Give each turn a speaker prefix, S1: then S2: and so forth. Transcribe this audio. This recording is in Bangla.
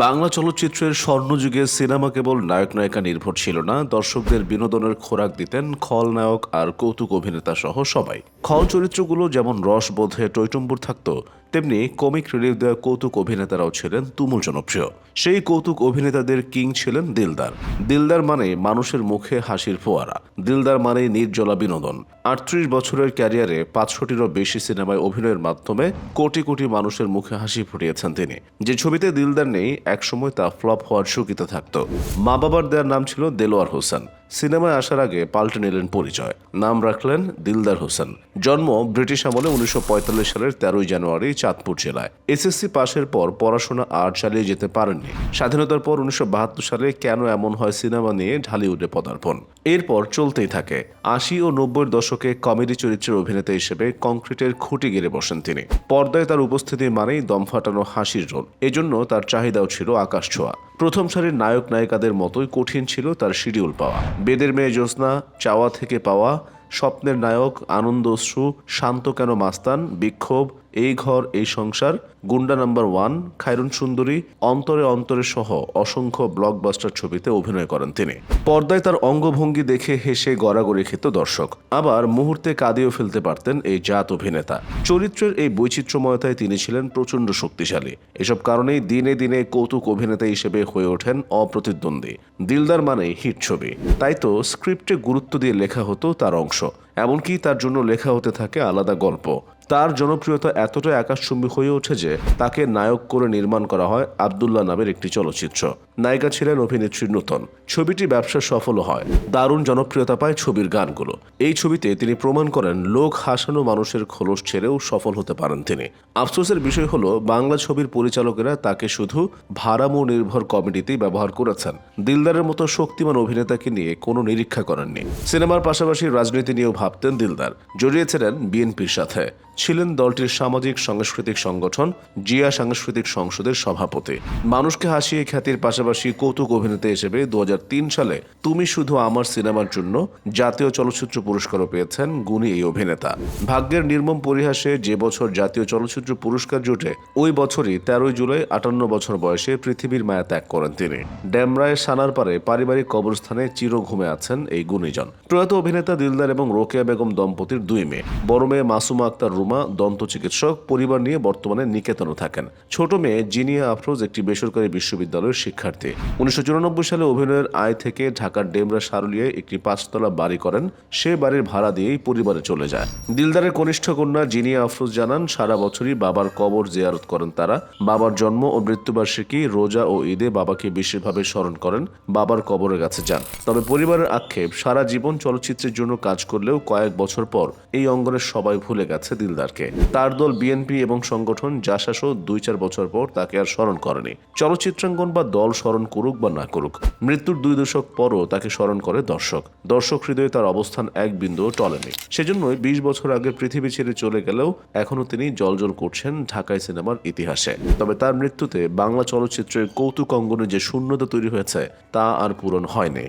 S1: বাংলা চলচ্চিত্রের স্বর্ণযুগে সিনেমা কেবল নায়ক নায়িকা নির্ভর ছিল না, দর্শকদের বিনোদনের খোরাক দিতেন খলনায়ক আর কৌতুক অভিনেতা সহ সবাই। খল চরিত্রগুলো যেমন রসবোধে টৈটম্বুর থাকত তেমনি কমিক রিলিফ দেওয়া কৌতুক অভিনেতারাও ছিলেন তুমুল জনপ্রিয়। সেই কৌতুক অভিনেতাদের কিং ছিলেন দিলদার। দিলদার মানে মানুষের মুখে হাসির ফোয়ারা। দিলদার মানে নির্জলা বিনোদন। আটত্রিশ বছরের ক্যারিয়ারে পাঁচশোটিরও বেশি সিনেমায় অভিনয়ের মাধ্যমে কোটি কোটি মানুষের মুখে হাসি ফুটিয়েছেন তিনি। যে ছবিতে দিলদার নেই, একসময় তা ফ্লপ হওয়ার ঝুঁকিতে থাকত। মা বাবার দেওয়ার নাম ছিল দেলোয়ার হোসেন। সিনেমায় আসার আগে পাল্টে নিলেন পরিচয়। নাম রাখলেন দিলদার হোসেন। জন্ম ব্রিটিশ আমলে উনিশশো পঁয়তাল্লিশ সালের তেরোই জানুয়ারি চাঁদপুর জেলায়। এসএসসি পাশের পর পড়াশোনা আর চালিয়ে যেতে পারেননি। স্বাধীনতার পর উনিশশো বাহাত্তর সালে কেন এমন হয় সিনেমা নিয়ে ঢালিউডে পদার্পণ? এরপর চলতেই থাকে। আশি ও নব্বই দশকে কমেডি চরিত্রের অভিনেতা হিসেবে কংক্রিটের খুঁটি গেড়ে বসেন তিনি। পর্দায় তার উপস্থিতি মানেই দম ফাটানো হাসির রোল। এজন্য তার চাহিদাও ছিল আকাশ ছোঁয়া। প্রথম সারির নায়ক নায়িকাদের মতোই কঠিন ছিল তার শিডিউল পাওয়া। বেদের মেয়ে জ্যোৎস্না, চাওয়া থেকে পাওয়া, স্বপ্নের নায়ক, আনন্দ অশ্রু, শান্ত কেন মাস্তান, বিক্ষোভ এই ঘর, এই সংসার। গুন্ডা নাম্বার ওয়ান, খায়রুন সুন্দরী, অন্তরে অন্তরে সহ অসংখ্য ব্লকবাস্টার ছবিতে অভিনয় করেন তিনি। পর্দায় তার অঙ্গভঙ্গি দেখে হেসে গড়াগড়ি খেত দর্শক। আবার মুহূর্তে কাঁদিয়েও ফেলতে পারতেন এই জাত অভিনেতা। চরিত্রের এই বৈচিত্র্যময়তায় তিনি ছিলেন প্রচণ্ড শক্তিশালী। এসব কারণেই দিনে দিনে কৌতুক অভিনেতা হিসেবে হয়ে ওঠেন অপ্রতিদ্বন্দ্বী। দিলদার মানে হিট ছবি। তাই তো স্ক্রিপ্টে গুরুত্ব দিয়ে লেখা হতো তার অংশ। এমনকি তার জন্য লেখা হতে থাকে আলাদা গল্প। তার জনপ্রিয়তা এতটাই আকাশচুম্বী হয়ে ওঠে যে তাকে নায়ক করে নির্মাণ করা হয় আবদুল্লাহ নামের একটি চলচ্চিত্র। নায়িকা ছিলেন অভিনেত্রী নূতন। ছবিটি ব্যবসা সফল হয়। দারুণ জনপ্রিয়তা পায় ছবির গানগুলো। এই ছবিতে তিনি প্রমাণ করেন, লোক হাসানো মানুষের খোলস ছেড়েও সফল হতে পারেন তিনি। আফসোসের বিষয় হলো, বাংলা ছবির পরিচালকেরা তাকে শুধু ভাড়ামো নির্ভর কমেডিতেই ব্যবহার করেছেন। দিলদারের মতো শক্তিমান অভিনেতাকে নিয়ে কোনো নিরীক্ষা করেননি। সিনেমার পাশাপাশি রাজনীতি নিয়েও ভাবতেন দিলদার। জড়িয়েছিলেন বিএনপির সাথে। ছিলেন দলটির সামাজিক, সাংস্কৃতিক সংগঠন, জিয়া সাংস্কৃতিক সংসদের সভাপতি। মানুষকে হাসিয়ে খ্যাতির পাশাপাশি কৌতুক অভিনেতা হিসেবে দু হাজার তিন সালে তুমি শুধু আমার সিনেমার জন্য জাতীয় চলচ্চিত্র পুরস্কারও পেয়েছেন গুণী এই অভিনেতা। ভাগ্যের নির্মম পরিহাসে যে বছর জাতীয় চলচ্চিত্র পুরস্কার জোটে, ওই বছরই তেরোই জুলাই আটান্ন বছর বয়সে পৃথিবীর মায়া ত্যাগ করেন তিনি। ড্যামরায় সানার পারে পারিবারিক কবরস্থানে চির ঘুমে আছেন এই গুণীজন। প্রয়াত অভিনেতা দিলদার এবং রোকেয়া বেগম দম্পতির দুই মেয়ে। বড় মেয়ে মাসুমা আক্তার রুমা, দন্ত চিকিৎসক, পরিবার নিয়ে বর্তমানে নিকেতনে থাকেন। ছোট মেয়ে জিনিয়া আফরোজ একটি বেসরকারি বিশ্ববিদ্যালয়ের শিক্ষার্থী। উনিশশো চুরানব্বই সালে অভিনয়ের আয় থেকে ঢাকার ডেমরা সারুলিয়ায় একটি পাঁচতলা বাড়ি করেন। সে বাড়ির ভাড়া দিয়েই পরিবারে চলে যায়। দিলদারের কনিষ্ঠ কন্যা জিনিয়া আফরোজ জানান, সারা বছরই বাবার কবর জিয়ারত করেন তারা। বাবার জন্ম ও মৃত্যুবার্ষিকী রোজা ও ঈদে বাবাকে বিশেষভাবে স্মরণ করেন। বাবার কবরের কাছে যান। তবে পরিবারের আক্ষেপ, সারা জীবন চলচ্চিত্রের জন্য কাজ করলেও কয়েক বছর পর এই অঙ্গনের সবাই ভুলে গেছে দিলদারকে। তার দল বিএনপি এবং সংগঠন জাসাসও দুই চার বছর পর তাকে আর স্মরণ করেনি। চলচ্চিত্রাঙ্গন বা দল স্মরণ করুক বা না করুক, মৃত্যুর দুই দশক পরও তাকে স্মরণ করে দর্শক। দর্শক হৃদয়ে তার অবস্থান এক বিন্দুও টলেনি। সেজন্যই বিশ বছর আগে পৃথিবী ছেড়ে চলে গেলেও এখনও তিনি জলজল করছেন ঢাকায় সিনেমার ইতিহাসে। তবে তার মৃত্যুতে বাংলা চলচ্চিত্রের কৌতুক অঙ্গনে যে শূন্যতা তৈরি হয়েছে, তা আর পূরণ হয়নি।